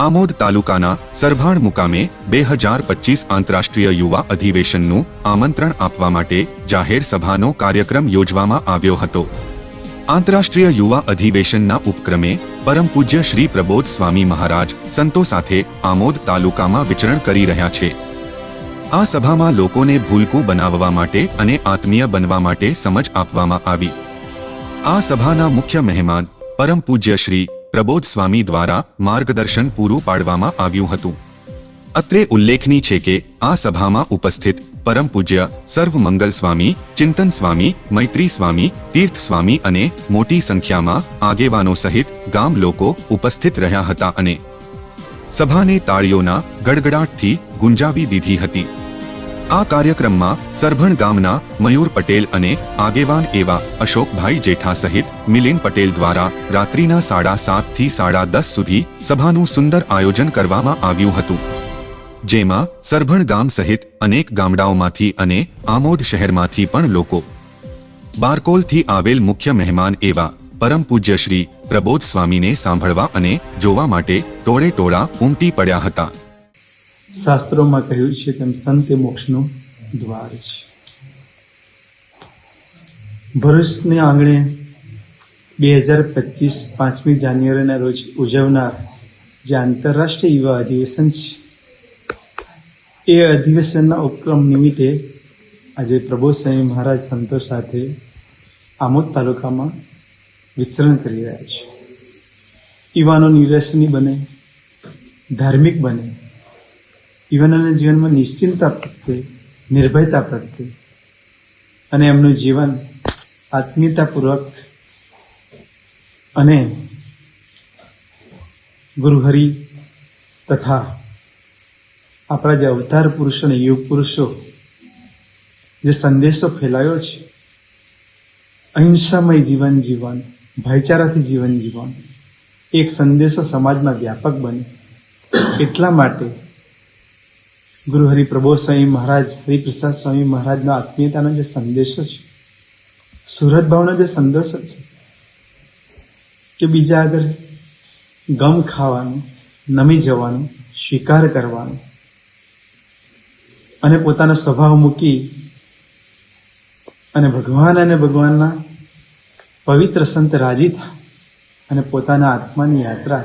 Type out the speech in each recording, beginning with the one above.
આમોદ તાલુકાના સરભાણ મુકામે બે હજાર પચીસ આંતરરાષ્ટ્રીય યુવા અધિવેશનનું આમંત્રણ આપવા માટે જાહેર સભાનો કાર્યક્રમ યોજવામાં આવ્યો હતો. આંતરરાષ્ટ્રીય યુવા અધિવેશનના ઉપક્રમે પરમ પૂજ્ય શ્રી પ્રબોધ સ્વામી મહારાજ સંતો સાથે આમોદ તાલુકામાં વિચરણ કરી રહ્યા છે. આ સભામાં લોકોને ભૂલકું બનાવવા માટે અને આત્મીય બનવા માટે સમજ આપવામાં આવી. આ સભાના મુખ્ય મહેમાન પરમ પૂજ્ય શ્રી પ્રબોધ સ્વામી દ્વારા માર્ગદર્શન પૂરું પાડવામાં આવ્યું હતું. અત્રે ઉલ્લેખનીય છે કે, આ સભામાં ઉપસ્થિત પરમ પૂજ્ય સર્વ મંગલ સ્વામી, ચિંતન સ્વામી, મૈત્રી સ્વામી, તીર્થ સ્વામી અને મોટી સંખ્યામાં આગેવાનો સહિત ગામ લોકો ઉપસ્થિત રહ્યા હતા અને સભાને તાળીઓના ગડગડાટથી ગુંજાવી દીધી હતી. આ કાર્યક્રમમાં સરભણ ગામના મયુર પટેલ અને આગેવાન એવા અશોકભાઈ જેઠા સહિત મિલિન પટેલ દ્વારા રાત્રિના સાડા સાતથી સાડા દસ સુધી સભાનું સુંદર આયોજન કરવામાં આવ્યું હતું. જેમાં સરભણ ગામ સહિત અનેક ગામડાઓમાંથી અને આમોદ શહેરમાંથી પણ લોકો બારકોલથી આવેલ મુખ્ય મહેમાન એવા પરમ પૂજ્ય શ્રી પ્રબોધ સ્વામીને સાંભળવા અને જોવા માટે ટોળે ટોળા ઉમટી પડ્યા હતા. શાસ્ત્રોમાં કહ્યું છે તેમ સંત મોક્ષનું દ્વાર છે. ભરૂચને આંગણે બે હજાર પચીસ પાંચમી જાન્યુઆરીના રોજ ઉજવનાર જે આંતરરાષ્ટ્રીય યુવા અધિવેશન છે, એ અધિવેશનના ઉપક્રમ નિમિત્તે આજે પ્રભુ સ્વામી મહારાજ સંતો સાથે આમોદ તાલુકામાં વિચરણ કરી રહ્યા છે. યુવાનો નિરસની બને, ધાર્મિક બને યુવાનોના જીવનમાં નિશ્ચિંતતા પ્રત્યે, નિર્ભયતા પ્રત્યે અને એમનું જીવન આત્મીયતાપૂર્વક અને ગુરુહરિ તથા આપણા જે અવતાર પુરુષો અને યુગ પુરુષો જે સંદેશો ફેલાયો છે, અહિંસામય જીવન જીવન, ભાઈચારાથી જીવન જીવન એક સંદેશો સમાજમાં વ્યાપક બને એટલા માટે ગુરુ હરિપ્રબોધ સ્વામી મહારાજ, હરિપ્રસાદ સ્વામી મહારાજનો આત્મીયતાનો જે સંદેશો છે સુરત ભાવનો જે સંદેશો છે, કે બીજા આગળ ગમ ખાવાનું, નમી જવાનું સ્વીકાર કરવાનું અને પોતાનો સ્વભાવ મૂકી અને ભગવાન અને ભગવાનના પવિત્ર સંત રાજી થાય અને પોતાના આત્માની યાત્રા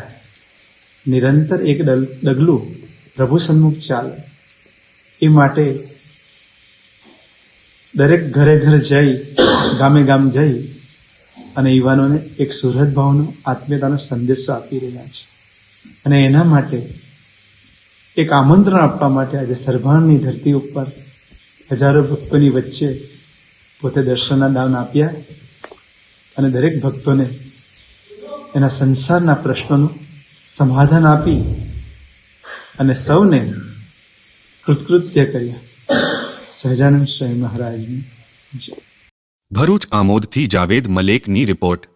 નિરંતર એક ડગલું પ્રભુ સન્મુખ ચાલે. એ માટે દરેક ઘરે ઘર જઈ, ગામે ગામ જઈ અને યુવાનોને એક સુરત ભાવનો આત્મીયતાનો સંદેશો આપી રહ્યા છે. અને એના માટે એક આમંત્રણ આપવા માટે આજે સરભાણની ધરતી ઉપર હજારો ભક્તોની વચ્ચે પોતે દર્શનના દાન આપ્યા અને દરેક ભક્તોને એના સંસારના પ્રશ્નોનું સમાધાન આપી અને સૌને કૃતકૃત્ય કર્યા. સહજાનંદ સ્વામી મહારાજની ભરૂચ આમોદથી જાવેદ મલેકની રિપોર્ટ.